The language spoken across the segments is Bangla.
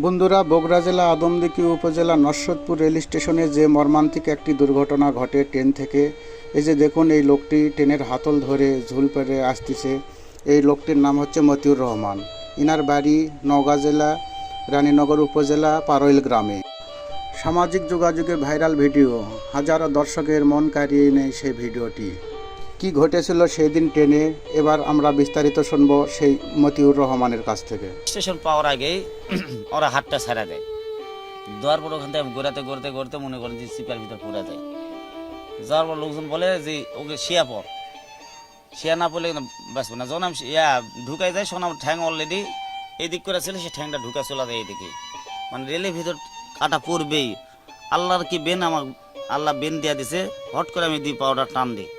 বন্ধুরা, বগুড়া জেলা আদমদিকি উপজেলা নরসদপুর রেল স্টেশনে যে মর্মান্তিক একটি দুর্ঘটনা ঘটে ট্রেন থেকে, এই যে দেখুন এই লোকটি ট্রেনের হাতল ধরে ঝুল পেরে আসতেছে। এই লোকটির নাম হচ্ছে মতিউর রহমান। ইনার বাড়ি নওগাঁ জেলা, রানীনগর উপজেলা পারৈল গ্রামে। সামাজিক যোগাযোগে ভাইরাল ভিডিও। হাজারো দর্শকের মন কাড়িয়ে নেয় সেই ভিডিওটি। কি ঘটেছিল সেই দিন ট্রেনে এবার আমরা বিস্তারিত শুনব সেই মতিউর রহমানের কাছ থেকে। স্টেশন পাওয়ার আগেই ওরা হাতটা ছাড়া দেয়। দেওয়ার পর ওখান থেকে ঘোরাতে, ঘুরতে ঘুরতে মনে করেন যে সিপার ভিতর পুরা যায়। যাওয়ার পর লোকজন বলে যে, ওকে, শিয়া পর। শিয়া না পড়লে বাঁচবে না। যখন আমি ইয়া ঢুকাই যায় আমার ঠ্যাং অলরেডি এদিক করে ছিল, সে ঠ্যাংটা ঢুকা চলে যায় এদিকে। মানে রেলের ভিতর কাটা পড়বেই। আল্লাহর কি বেন আমার আল্লাহ বেন দিয়া দিছে। হট করে আমি দিই পাউডার টান দিই।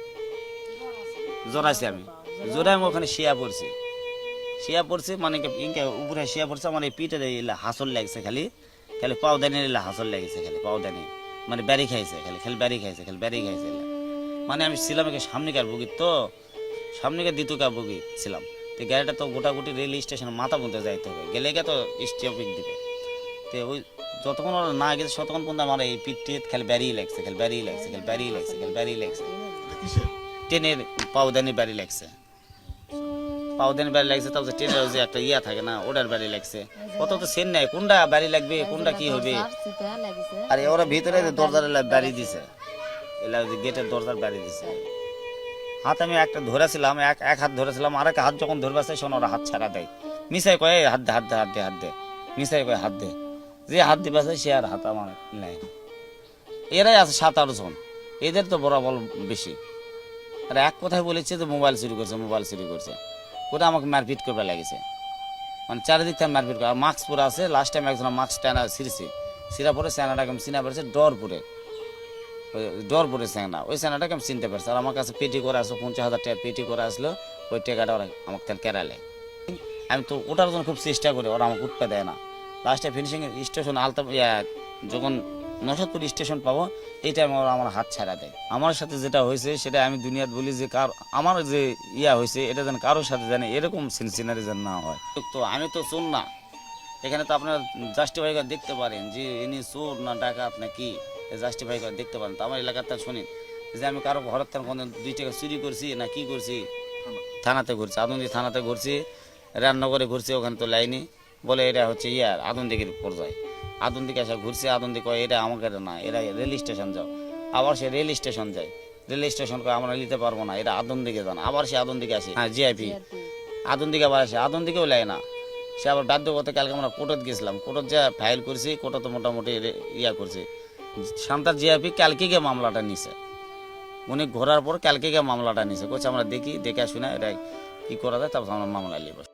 জোরাইছি আমি। জোরাই আমি ওখানে শিয়া পড়ছি। শিয়া পড়ছে মানে উপরে শিয়া পড়ছে আমার এই পিঠে হাসল লাগছে খালি। খালি পাউদানি এলা হাসল লাগছে খালি পাউদানি মানে ব্যারি খাইছে খালি খালি ব্যারি খাইছে, খালি ব্যারি খাইছে মানে আমি ছিলাম সামনেকার বগি তো সামনেকার দ্বিতীয়কার বুগি ছিলাম। তো গাড়িটা তো গোটাগুটি রেল স্টেশন মাথা পর্যন্ত যাইতে হবে, গেলে গিয়ে তো স্টপিক দিবে। তো ওই যতক্ষণ ওরা না গেছে, ততক্ষণ পর্যন্ত আমার এই পিঠে খালি ব্যারি লাগছে, খালি ব্যারি লাগছে, খালি ব্যারি লাগছে, খালি ব্যারি লাগছে। ট্রেনের পাউদানি ব্যারি লাগছে। পাউদানি বাড়ি লাগছে ট্রেনের ওই যে একটা ইয়া থাকে না, ওটার বাড়ি লাগছে। কত তো সেন নাই, কোনটা বাড়ি লাগবে, কোনটা কি হবে? আর ওরা ভিতরে দরজার বাড়ি দিছে, এলা গেটের দরজার বাড়ি দিছে। হাত আমি একটা ধরেছিলাম, এক এক হাত ধরেছিলাম আর এক হাত যখন ধরবে আসে শোনো ওরা হাত ছাড়া দেয়। মিসাই কয়ে হাত দে হাত দে হাত দে হাত দে। মিসাই কয়ে, হাত দে। যে হাত দিবে সে আর হাত আমার নেয় এরাই আছে সাত, আট জন। এদের তো বরাবর বেশি। আর এক কথায় বলেছে যে মোবাইল চুরি করছে, মোবাইল চুরি করছে। ওটা আমাকে মারপিট করবে লাগেছে? মানে চারিদিক থেকে মারপিট করে। মাস্ক পরে আছে লাস্ট টাইম একজন মাস্ক টানা ছিঁড়ছে। ছিঁড়া পরে স্যানাটাকে আমি চিনা পেরেছে, ডর পরে ডর পরে স্যানা। ওই স্যানাটাকে আমি চিনতে পারছি। আর আমার কাছে পেটি করে আসলো, পঞ্চাশ হাজার টাকা পেটি করে আসলো, ওই টাকাটা ওরা আমাকে তাহলে কেরালে। আমি তো ওটার জন্য খুব চেষ্টা করি, ওরা আমাকে উঠতে দেয় না। লাস্টে ফিনিশিং স্টেশন আলতা যখন নশাদপুর স্টেশন পাবো এই আমার আমার হাত ছাড়া দেয়। আমার সাথে যেটা হয়েছে, সেটা আমি দুনিয়াত বলি যে কার আমার যে ইয়া হয়েছে, এটা যেন কারোর সাথে জানে এরকম সিনসিনারি যেন না হয়। তো আমি তো শুন না। এখানে তো আপনারা জাস্টিফাই করে দেখতে পারেন যে ইনি চোর না ডাকাত না কি। জাস্টিফাই করে দেখতে পারেন। তো আমার এলাকাতে শুনেন, যে আমি কারও ঘরের থেকে কোনো দুই টাকা চুরি করছি না কি করছি? থানাতে ঘুরছি, আদন্দি থানাতে ঘুরছি রান্নাঘরে ঘুরছি, ওখানে তো লাইনি বলে এটা হচ্ছে ইয়ার আদন্দিকের পর্যায়ে। আদন্দিকে এসে ঘুরছে আদন্দি কয় এটা আমাকে না এরা রেল স্টেশন যাও। আবার সে রেল স্টেশন যায়। রেল স্টেশন কয় আমরা নিতে পারব না এটা আদন দিকে যান আবার সে আদন দিকে আসে হ্যাঁ জিআইপি আদন দিকে আবার আসে আদন দিকেও লেয় না। সে আবার বাধ্য করতে কালকে আমরা কোর্টত গেছিলাম। কোর্টত যা ফাইল করছি কোর্টত মোটামুটি ইয়া করছি। শান্তার জিআইপি কালকে গিয়ে মামলাটা নিছে। উনি ঘোরার পর কালকে গিয়ে মামলাটা নিছে। কোচ আমরা দেখি দেখে শুনে এটা কী করা যায় তারপর আমরা মামলা নিয়ে বসি।